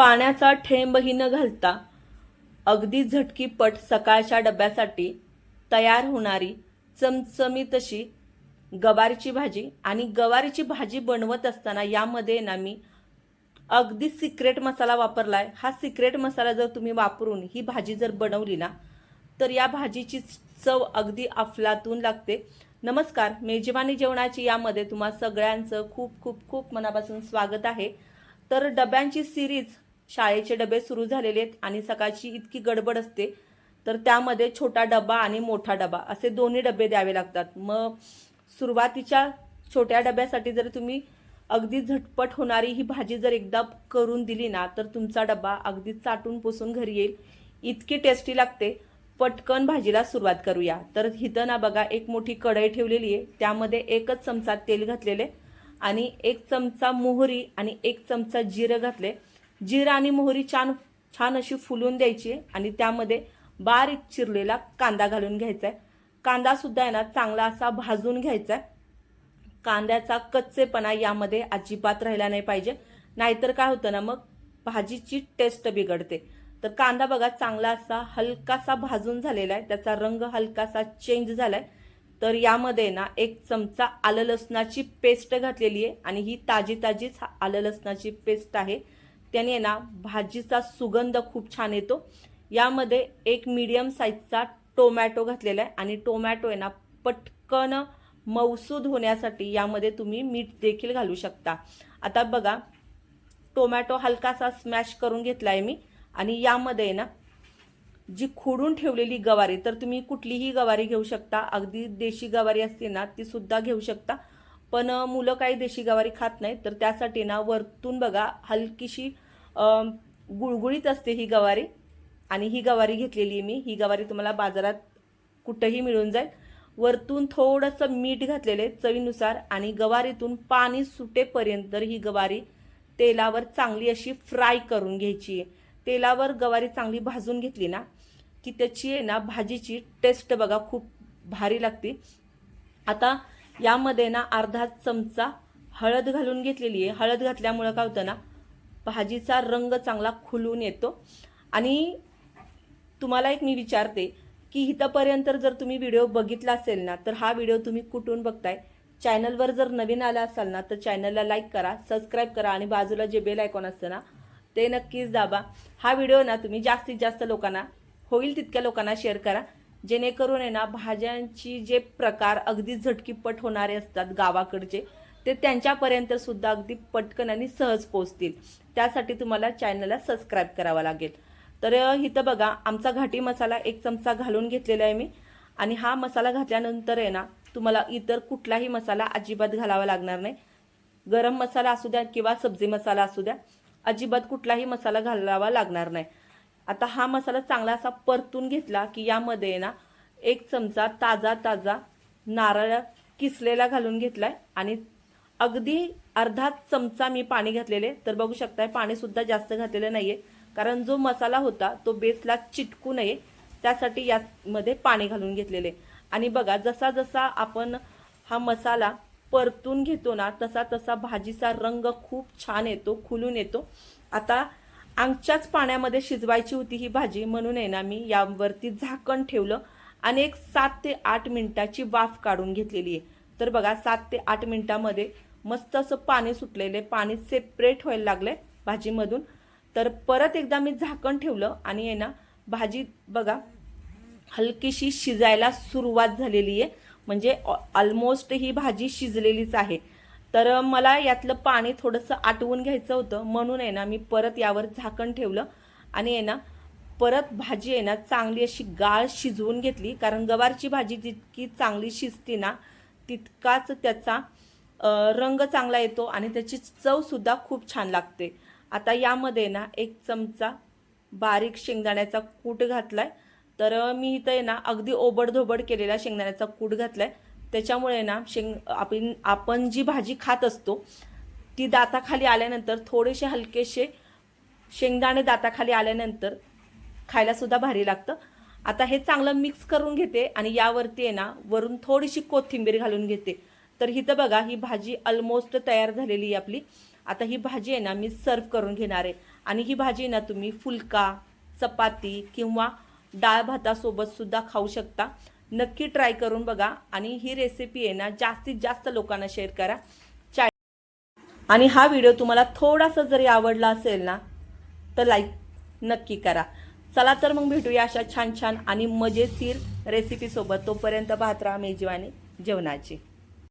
पाण्याचा ठेंबही न घालता अगदी झटकीपट सकाळच्या डब्यासाठी तयार होणारी चमचमीत अशी गवारीची भाजी आणि गवारीची भाजी बनवत असताना यामध्ये ना मी अगदी सिक्रेट मसाला वापरलाय. हा सिक्रेट मसाला जर तुम्ही वापरून ही भाजी जर बनवली ना तर या भाजीची चव अगदी अफलातून लागते. नमस्कार मेजवानी जेवणाची यामध्ये तुम्हा सगळ्यांचं खूप खूप खूप मनापासून स्वागत आहे. तर डब्यांची सिरीज शाळेचे डबे सुरू झालेले आहेत आणि सकाळची इतकी गडबड असते तर त्यामध्ये छोटा डबा आणि मोठा डबा असे दोन्ही डबे द्यावे लागतात. मग सुरुवातीच्या छोट्या डब्यासाठी जर तुम्ही अगदी झटपट होणारी ही भाजी जर एकदा करून दिली ना तर तुमचा डबा अगदी चाटून पुसून घरी येईल. इतकी टेस्टी लागते. पटकन भाजीला सुरुवात करूया. तर हिथं ना बघा एक मोठी कढई ठेवलेली आहे. त्यामध्ये एकच चमचा तेल घातलेले आणि एक चमचा मोहरी आणि एक चमचा जिरं घातले जिरं आणि मोहरी छान छान अशी फुलून द्यायची आणि त्यामध्ये बारीक चिरलेला कांदा घालून घ्यायचा आहे कांदासुद्धा आहे ना चांगला असा भाजून घ्यायचा आहे कांद्याचा कच्चेपणा यामध्ये अजिबात राहिला नाही पाहिजे. नाहीतर काय होतं ना मग भाजीची टेस्ट बिघडते. तर कांदा बघा चांगला असा हलकासा भाजून झालेला आहे त्याचा रंग हलकासा चेंज झाला आहे तर यामध्ये ना एक चमचा आलं लसणाची पेस्ट घातलेली आहे आणि ही ताजी ताजीच आलं लसणाची पेस्ट आहे. त्याने ना भाजीचा सुगंध खूप छान येतो. यामध्ये एक मीडियम साईजचा टोमॅटो घातलेला आहे आणि टोमॅटो आहे ना पटकन मौसूद होण्यासाठी यामध्ये तुम्ही मीठ देखील घालू शकता. आता बघा टोमॅटो हलकासा स्मॅश करून घेतला आहे मी आणि यामध्ये आहे ना जी खोडून ठेवलेली गवारी तर तुम्ही कुठलीही गवारी घेऊ शकता. अगदी देशी गवारी असते ना ती सुद्धा घेऊ शकता. पण मुलं काही देशी गवारी खात नाहीत तर त्यासाठी ना वरतून बघा हलकीशी गुळगुळीत असते ही गवारी. आणि ही गवारी घेतलेली आहे मी. ही गवारी तुम्हाला बाजारात कुठंही मिळून जाईल. वरतून थोडंसं मीठ घातलेलं आहे चवीनुसार आणि गवारीतून पाणी सुटेपर्यंत ही गवारी तेलावर चांगली अशी फ्राय करून घ्यायची आहे. तेलावर गवारी चांगली भाजून घेतली ना की त्याची आहे ना भाजीची टेस्ट बघा खूप भारी लागते. आता यामध्ये ना अर्धा चमचा हळद घालून घेतलेली आहे. हळद घातल्यामुळं काय होतं ना भाजीचा रंग चांगला खुलून येतो. आणि तुम्हाला एक मी विचारते की इथंपर्यंत जर तुम्ही व्हिडिओ बघितला असेल ना तर हा व्हिडिओ तुम्ही कुठून बघताय? चॅनलवर जर नवीन आला असाल ना तर चॅनलला लाईक करा सबस्क्राईब करा आणि बाजूला जे बेल आयकॉन असतं ना ते नक्कीच दाबा. हा व्हिडिओ ना तुम्ही जास्तीत जास्त लोकांना होईल तितक्या लोकांना शेअर करा. जेणेकरून आहे ना भाज्यांची जे प्रकार अगदी झटकीपट होणारे असतात गावाकडचे ते त्यांच्यापर्यंत सुद्धा अगदी पटकन आणि सहज पोचतील त्यासाठी तुम्हाला चॅनलला सबस्क्राईब करावा लागेल. तर इथं बघा आमचा घाटी मसाला एक चमचा घालून घेतलेला आहे मी. आणि हा मसाला घातल्यानंतर आहे ना तुम्हाला इतर कुठलाही मसाला अजिबात घालावा लागणार नाही. गरम मसाला असू द्या किंवा सब्जी मसाला असू द्या अजिबात कुठलाही मसाला घालावा लागणार नाही. आता हा मसाला चांगला असा परतून घेतला की यामध्ये ना एक चमचा ताजा ताजा नारळ किसलेला घालून घेतलाय आणि अगदी अर्धा चमचा मी पाणी घातलेले. तर बघू शकताय पाणीसुद्धा जास्त घातलेलं नाहीये. कारण जो मसाला होता तो बेसला चिटकू नये. त्यासाठी यामध्ये पाणी घालून घेतलेले. आणि बघा जसा जसा आपण हा मसाला परतून घेतो ना तसा तसा भाजीचा रंग खूप छान येतो खुलून येतो. आता आमच्याच पाण्यामध्ये शिजवायची होती ही भाजी म्हणून आहे ना मी यावरती झाकण ठेवलं आणि एक सात ते आठ मिनटाची वाफ काढून घेतलेली आहे. तर बघा सात ते आठ मिनटामध्ये मस्त असं पाणी सुटलेलं पाणी सेपरेट व्हायला लागलंय भाजीमधून. तर परत एकदा मी झाकण ठेवलं आणि आहे ना भाजी बघा हलकीशी शिजायला सुरुवात झालेली आहे. म्हणजे ऑलमोस्ट ही भाजी शिजलेलीच आहे. तर मला यातलं पाणी थोडंसं आटवून घ्यायचं होतं. म्हणून आहे ना मी परत यावर झाकण ठेवलं. आणि आहे ना परत भाजी आहे ना चांगली अशी गाळ शिजवून घेतली. कारण गवारची भाजी जितकी चांगली शिजते ना तितकाच त्याचा रंग चांगला येतो आणि त्याची चवसुद्धा खूप छान लागते. आता यामध्ये ना एक चमचा बारीक शेंगदाण्याचा कूट घातला आहे तर मी इथं आहे ना अगदी ओबडधोबड केलेला शेंगदाण्याचा कूट घातला आहे त्याच्यामुळे ना शेंग आपण आपण जी भाजी खात असतो ती दाताखाली आल्यानंतर थोडेसे हलकेसे शेंगदाणे दाताखाली आल्यानंतर खायलासुद्धा भारी लागतं. आता हे चांगलं मिक्स करून घेते आणि यावरती आहे ना वरून थोडीशी कोथिंबीर घालून घेते. तर इथं बघा ही भाजी ऑलमोस्ट तयार झालेली आहे आपली. आता ही भाजी आहे ना मी सर्व करून घेणार आहे. आणि ही भाजी ना तुम्ही फुलका चपाती किंवा डाळ भातासोबत सुद्धा खाऊ शकता. नक्की ट्राय करून बघा आणि ही रेसिपी आहे ना जास्तीत जास्त लोकांना शेअर करा. चाय आणि हा व्हिडिओ तुम्हाला थोडासा जरी आवडला असेल ना तर लाईक नक्की करा. चला तर मग भेटूया अशा छान छान आणि मजेशीर रेसिपीसोबत तोपर्यंत पाहत राहा मेजवानी जेवणाची.